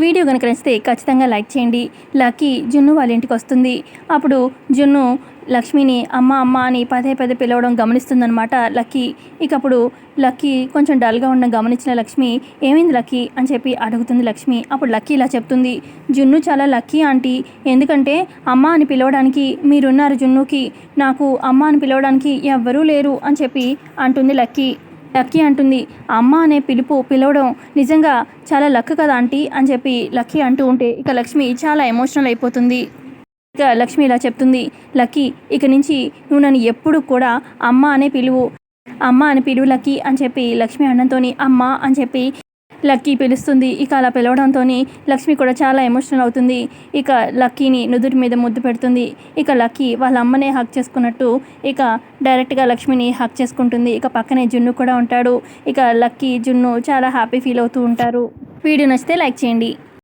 Video కనుక నచ్చితే ఖచ్చితంగా లైక్ చేయండి. లక్కీ జున్ను వాళ్ళ ఇంటికి వస్తుంది. అప్పుడు జున్ను లక్ష్మిని అమ్మ అమ్మ అని పదే పదే పిలవడం గమనిస్తుందనమాట లక్కీ. ఇక అప్పుడు లక్కీ కొంచెం డల్గా ఉండడం గమనించిన లక్ష్మి ఏమైంది లక్కీ? అని చెప్పి అడుగుతుంది లక్ష్మి. అప్పుడు లక్కీ ఇలా చెప్తుంది జున్ను చాలా లక్కీ ఆంటీ. ఎందుకంటే అమ్మ అని పిలవడానికి మీరున్నారు జున్నుకి. నాకు అమ్మ అని పిలవడానికి ఎవ్వరూ లేరు అని చెప్పి అంటుంది లక్కీ. లక్కీ అంటుంది. అమ్మ అనే పిలుపు పిలవడం నిజంగా చాలా లక్ కదా ఆంటీ అని చెప్పి లక్కీ అంటూ ఉంటే ఇక లక్ష్మి చాలా ఎమోషనల్ అయిపోతుంది. ఇక లక్ష్మి ఇలా చెప్తుంది. లక్కీ ఇక నుంచి నువ్వు నన్ను ఎప్పుడు కూడా అమ్మ అనే పిలువు అమ్మ అని పిలువు లక్కీ అని చెప్పి లక్ష్మి అన్నంతోని అమ్మ అని చెప్పి లక్కీ పిలుస్తుంది. ఇక అలా పిలవడంతో లక్ష్మి కూడా చాలా ఎమోషనల్ అవుతుంది. ఇక లక్కీని నుదుటి మీద ముద్దు పెడుతుంది. ఇక లక్కీ వాళ్ళ అమ్మనే హక్ చేసుకున్నట్టు ఇక డైరెక్ట్గా లక్ష్మిని హక్ చేసుకుంటుంది. ఇక పక్కనే జున్ను కూడా ఉంటాడు. ఇక లక్కీ జున్ను చాలా హ్యాపీ ఫీల్ అవుతూ ఉంటారు. వీడియో నచ్చితే లైక్ చేయండి.